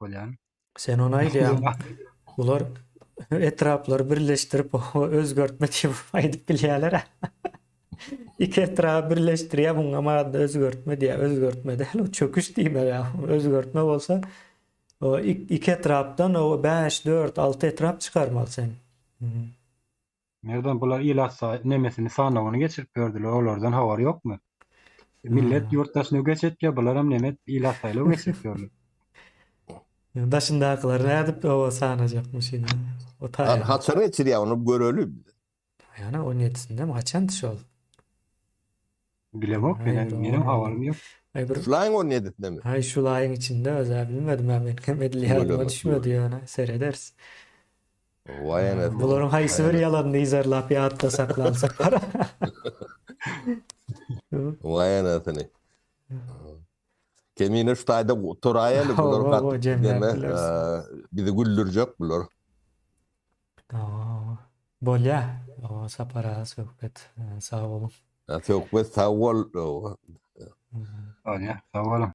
bolýan. Sen ona ýa bular etrapları birleştirip o özgörtme diýip aýdyp bilýärler. İki etrapy birleşdirýär buň ama özgörtme diýär, özgörtme değil, o çöküş diýme ya. Özgörtme bolsa o ik- iki etrapdan o 5, 4, 6 etrap çıkarmaly sen. Nereden bular ilasa nemesini sanawyny geçirip gördüler. Olardan habar ýokmy? Millet yurttaşyny geçetýär, bular hem nemet ilasaýla geçirip gördüler. Daşındakylar nädip o sanajakmış indi. O Han ta. haçan geçirýär onu görölü. Yani 17-sinde mi kaçan dışı oldu? Bilemok, Hayır, benim o- benim habarym ýok. Ay bir Şulaýyň on editde mi? Hay şu layın içinde özel bilmedim ben benim Bilemez, düşmüyor diyor ona seyredersin. Vay anasını. Bunların haysı bir yalanını izarlap ya hatta saklansak para. Vay anasını. O gat- cemler deme, bilersin. eee, bizi güldürjek bular. Oo, Bolya. O sapara sohbet. Sağ olun. Ve sağ ol. Olýar, sag bolun.